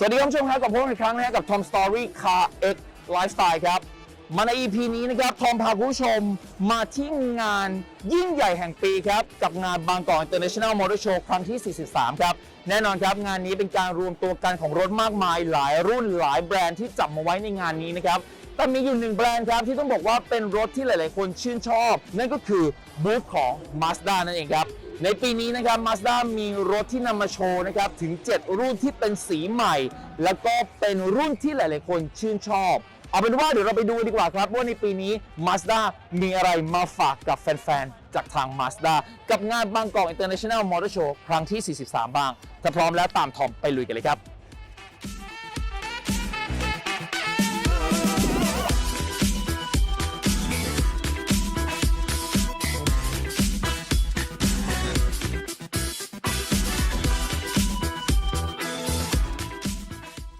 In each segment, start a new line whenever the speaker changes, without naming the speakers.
สวัสดีท่านผู้ชมครับกับพวกเราอีกครั้งนะฮะกับ Tom Story Car X Lifestyle ครับ มาใน EP นี้นะครับ ทอมพาคุณผู้ชมมาที่งานยิ่งใหญ่แห่งปีครับ กับงานบางกอก International Motor Show ครั้งที่ 43 ครับ แน่นอนครับงานนี้เป็นการรวมตัวกันของรถมากมายหลายรุ่นหลายแบรนด์ที่จับมาไว้ในงานนี้นะครับ แต่มีอยู่หนึ่งแบรนด์ครับ ที่ต้องบอกว่าเป็นรถที่หลาย ๆ คนชื่นชอบ นั่นก็คือบูธของ Mazda นั่นเองครับ ในปีนี้นะครับ Mazda มีรถที่นำมาโชว์นะครับ ถึง 7 รุ่นที่เป็นสีใหม่ แล้วก็เป็นรุ่นที่หลาย ๆ คนชื่นชอบ เอาเป็นว่าเดี๋ยวเราไปดูดีกว่าครับ ว่าในปีนี้ Mazda มีอะไรมาฝากกับแฟน ๆ จากทาง Mazda กับงานบางกอก International Motor Show ครั้งที่ 43 บ้าง ถ้าพร้อมแล้วตามทอมไปลุยกันเลยครับ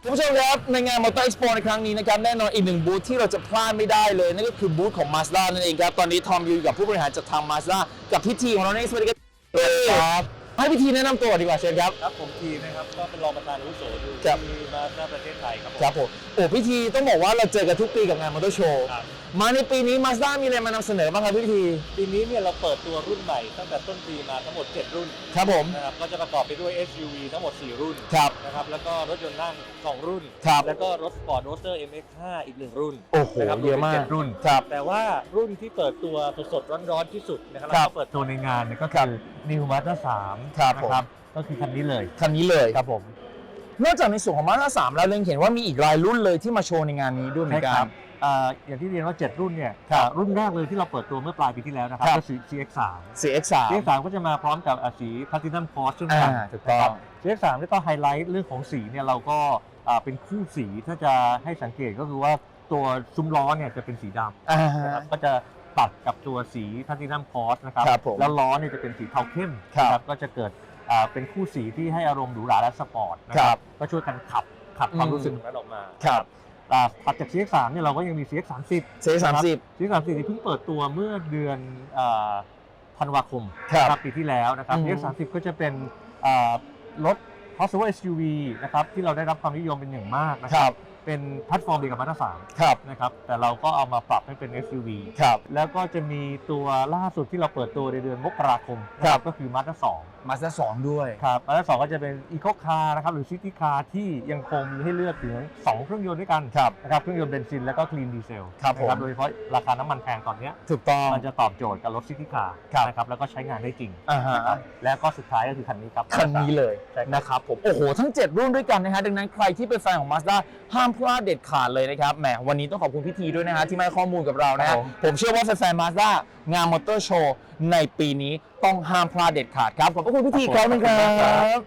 คุณผู้ชมครับในงานมอเตอร์เอ็กซ์โปในครั้งนี้นะครับแน่นอนอีกหนึ่งบูธที่เราจะพลาดไม่ได้เลยนั่นก็คือบูธของ Mazda นั่นเองครับ ตอนนี้ทอมอยู่กับผู้บริหารจากทาง Mazda กับพิธีของเราในสวัสดีครับ ให้พิธีแนะนำตัวดีกว่าเชิญครับ
ครับผมทีนะครับก็เป็นรองประธานอาวุโสอยู่
ครับ
ที่มาสด้าประเทศไทยครับผม
ครับผมโอ้พิธีต้องบอกว่าเราเจอกันทุกปีกับงาน Motor Show
ครับ
มาในปีนี้ Mazda มีอะไรมานำเสนอบ้างครับพี่พิธี
ปีนี้เนี่ยเราเปิดตัวรุ่นใหม่ตั้งแต่ต้นปีมาทั้งหมด 7 รุ่น
ครับผม
นะครับก็จะประกอบไปด้วย SUV ทั้งหมด 4 รุ่น
ครับ
นะครับแล้วก็รถยนต์นั่ง 2 รุ่น
ครับ
แล้วก็รถสปอร์ตโรสเตอร์ MX5 อีก 1 รุ่น
โอ้โห
นะครับ
เยอะมาก
รวมเป็นเจ็ดรุ่น
ครับ
แต่ว่ารุ่นที่เปิดตัวสดๆร้อนๆที่สุดนะครับ
ครับ
แล้วก็เปิดตัวในงานเนี่ยก็
ค รั
คื
บ
อ New Mazda 3
ครับ
นะ
ผม
ครับ ก็คือคันนี้เลย
คันนี้เลย
ครับผม
นอกจากในส่วนของ Mazda 3แล้วเล็งเห็นว่ามีอีกรายรุ่นเลยที่มาโชว์ในงานนี้ด้วยเหมือนกั
ใช่ครั
น
บอ่าอย่างที่เรียนว่า 7 รุ่นเนี่ย
ครับ
อ่ารุ่นแรกเลยที่เราเปิดตัวเมื่อปลายปีที่แล้วนะครับ
ครับ
ก็คือ CX3
CX3
CX3 ก็จะมาพร้อมกับอ่าสี Platinum Cross ซึ่ง
อ่า
กัน
ถูกต้อง
CX3 นี่ก็ไฮไลท์เรื่องของสีเนี่ยเราก็อ่าเป็นคู่สีถ้าจะให้สังเกตก็คือว่าตัวซุ้มล้อเนี่ยจะเป็นสีดำ
อ่า
นะครับก็จะ ตัดกับตัวสี Platinum Cross นะครับ
ครับผม
แล้วล้อเนี่ยจะเป็นสีเทาเข้ม
ครับ
นะก็จะเกิดอ่าเป็นคู่สีที่ให้อารมณ์หรูหราและสปอร์ตนะค
ครั
รับบก็ช่วยกันขับขับความ
อืม
รู้สึกนั้นออกมา
ครับ
อ่าถัดจาก CX3 เนี่ยเราก็ยังมี CX30
CX30
ซีรีส์สามสี่เพิ่งเปิดตัวเมื่อเดือนเอ่อธันวาคม
ครับ
นะปีที่แล้วนะครับ
อืม
ซีรีส์สามสิบก็จะเป็นเอ่อรถ crossover SUV นะครับที่เราได้รับความนิยมเป็นอย่างมากนะ
ค
ค
รั
รับ บ เป็นแพลตฟอร์มเดียวกับมาตราสาม
ครับ
นะครับ แต่เราก็เอามาปรับให้เป็น SUV
ครับ
แล้วก็จะมีตัวล่าสุดที่เราเปิดตัวในเดือนมกราคมนะ
ค
ค
รั
รับบก็คือมาตราสอง
Mazda 2ด้วย
ครับมาตราสองก็จะเป็นอีโคคาร์นะครับหรือซิตี้คาร์ที่ยังคงมีให้เลือกถึงสองเครื่องยนต์ด้วยกัน
ครับ
นะครับเครื่องยนต์เบนซินแล้วก็คลีนดีเซล
ครับผม
โดยเฉพาะราคาน้ำมันแพงตอนเนี้ย
ถูกต้อง
มันจะตอบโจทย์กับรถซิตี้คาร์
ครับ
นะครับแล้วก็ใช้งานได้จริง
อ่าฮะ
นะครับแล้วก็สุดท้ายก็คือคันนี้ครับ
คันนี้เลย
ใช่ครับ
นะครับผม โอ้โห ทั้ง 7 รุ่นด้วยกันนะฮะ ดังนั้นใครที่เป็นแฟนของ Mazda ห้ามพลาดเด็ดขาดเลยนะครับแหมวันนี้ต้องขอบคุณพิธีด้วยนะฮะที่มาให้ข้อมูลกับเรานะ
ครั
ฮะ
บผม
ผมเชื่อว่าแฟนๆ Mazda งานมอเตอร์โชว์ในปีนี้ต้องห้ามพลาดเด็ดขาดครับขอบพระคุณพิธีอีกครั้งหนึงครับ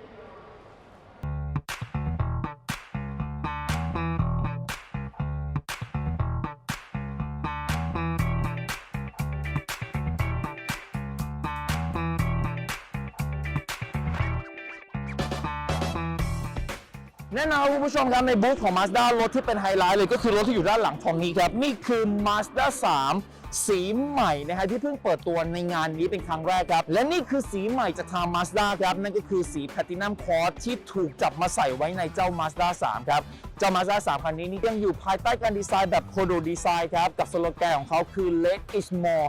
แน่นอนคุณผู้ชมครับในบูธของ Mazda รถที่เป็นไฮไลท์เลยก็คือรถที่อยู่ด้านหลังของนี้ครับ นี่คือ Mazda 3 สีใหม่นะฮะที่เพิ่งเปิดตัวในงานนี้เป็นครั้งแรกครับ และนี่คือสีใหม่จากทาง Mazda ครับ นั่นก็คือสี Platinum Cross ที่ถูกจับมาใส่ไว้ในเจ้า Mazda 3 ครับ เจ้า Mazda 3 คันนี้นี่ยังอยู่ภายใต้การดีไซน์แบบโคโดดีไซน์ครับ กับสโลแกนของเขาคือ less is more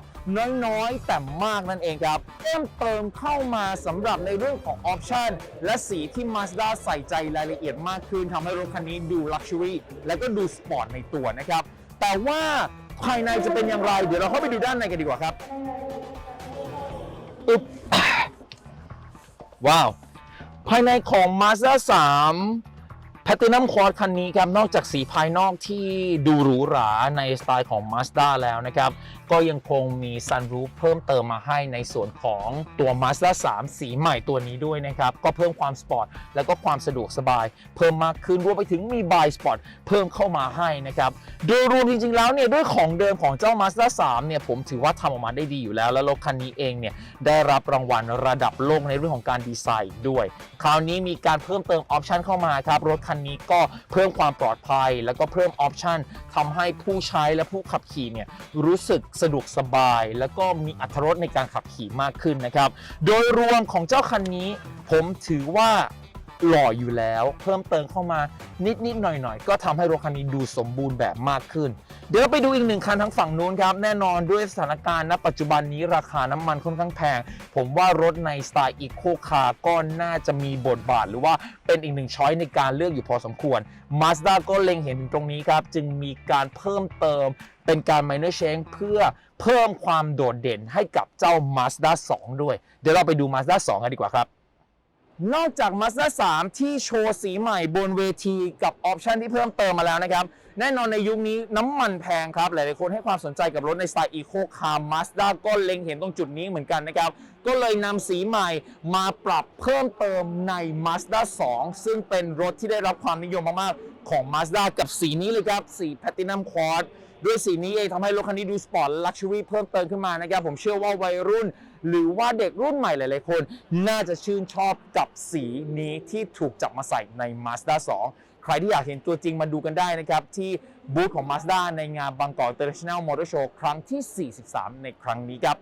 น้อยๆ แต่มากนั่นเองครับเพิ่มเติมเข้ามาสำหรับในเรื่องของออปชันและสีที่ Mazda ใส่ใจรายละเอียดมากขึ้นทำให้รถคันนี้ดูลักชัวรี่และก็ดูสปอร์ตในตัวนะครับแต่ว่า ภายในจะเป็นอย่างไร เดี๋ยวเราเข้าไปดูด้านในกันดีกว่าครับอึ๊บว้าว ภายในของ Mazda 3 Platinum Quad คันนี้ครับนอกจากสีภายนอกที่ดูหรูหราในสไตล์ของ Mazda แล้วนะครับ ก็ยังคงมี Sunroof เพิ่มเติมมาให้ในส่วนของตัว Mazda 3 สีใหม่ตัวนี้ด้วยนะครับ ก็เพิ่มความสปอร์ตแล้วก็ความสะดวกสบาย เพิ่มมากขึ้นรวมไปถึงมี Buy Spot เพิ่มเข้ามาให้นะครับ โดยรวมจริงๆแล้วเนี่ยด้วยของเดิมของเจ้า Mazda 3เนี่ยผมถือว่าทำออกมาได้ดีอยู่แล้ว แล้วรถคันนี้เองเนี่ยได้รับรางวัลระดับโลกในเรื่องของการดีไซน์ด้วย คราวนี้มีการเพิ่มเติมออปชันเข้ามาครับรถคันนี้ก็เพิ่มความปลอดภัย แล้วก็เพิ่มออปชันทำให้ผู้ใช้และผู้ขับขี่เนี่ยรู้สึกสะดวกสบาย แล้วก็มีอัตรสในการขับขี่มากขึ้นนะครับ โดยรวมของเจ้าคันนี้ ผมถือว่า หล่ออยู่แล้ว เพิ่มเติมเข้ามานิดๆหน่อยๆก็ทำให้รถคันนี้ดูสมบูรณ์แบบมากขึ้น เดี๋ยวไปดูอีกหนึ่งคันทั้งฝั่งนู้นครับ แน่นอนด้วยสถานการณ์ณปัจจุบันนี้ราคาน้ำมันค่อนข้างแพง ผมว่ารถในสไตล์อีโคคาร์ก็น่าจะมีบทบาท หรือว่าเป็นอีกหนึ่งช้อยในการเลือกอยู่พอสมควร Mazda ก็เล็งเห็นถึงตรงนี้ครับจึงมีการเพิ่มเติมเป็นการ minor change เพื่อเพิ่มความโดดเด่นให้กับเจ้า Mazda 2 ด้วย เดี๋ยวเราไปดู Mazda 2 กันดีกว่าครับ นอกจาก Mazda 3 ที่โชว์สีใหม่บนเวทีกับออปชันที่เพิ่มเติมมาแล้วนะครับแน่นอนในยุคนี้น้ำมันแพงครับ หลายๆคนให้ความสนใจกับรถในสไตล์อีโคคาร์ Mazda ก็เล็งเห็นตรงจุดนี้เหมือนกันนะครับ ก็เลยนำสีใหม่มาปรับเพิ่มเติมใน Mazda 2 ซึ่งเป็นรถที่ได้รับความนิยมมากๆ ของ Mazda กับสีนี้เลยครับ สี Platinum Quad ด้วยสีนี้เองทำให้รถคันนี้ดูสปอร์ตลักชัวรี่เพิ่มเติมขึ้นมานะครับ ผมเชื่อว่าวัยรุ่น หรือว่าเด็กรุ่นใหม่หลายๆคน น่าจะชื่นชอบกับสีนี้ที่ถูกจับมาใส่ใน Mazda 2 ใครที่อยากเห็นตัวจริงมาดูกันได้นะครับที่บูธของ Mazda ในงานบางกอก International Motor Show ครั้งที่ 43 ในครั้งนี้ครับ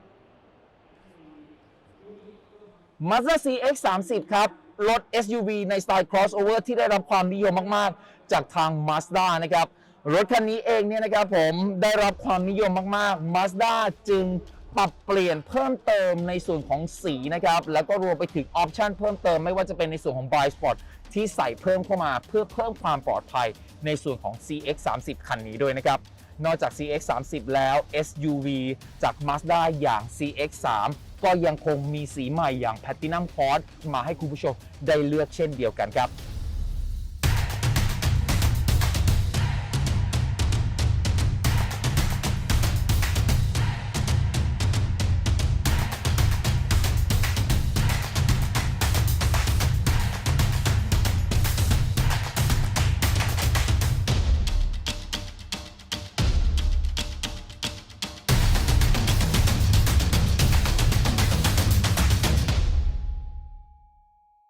Mazda CX 30ครับรถ SUV ในสไตล์ crossover ที่ได้รับความนิยมมาก ๆ จากทาง Mazda นะครับ รถคันนี้เองเนี่ยนะครับผมได้รับความนิยมมาก ๆ Mazda จึง ปรับเปลี่ยนเพิ่มเติมในส่วนของสีนะครับ แล้วก็รวมไปถึงออปชันเพิ่มเติมไม่ว่าจะเป็นในส่วนของ Bright Spot ที่ใส่เพิ่มเข้ามาเพื่อเพิ่มความปลอดภัยในส่วนของ CX 30คันนี้ด้วยนะครับ นอกจาก CX 30แล้ว SUV จาก Mazda อย่าง CX 3ก็ยังคงมีสีใหม่อย่าง Platinum Quad มาให้คุณผู้ชมได้เลือกเช่นเดียวกันครับ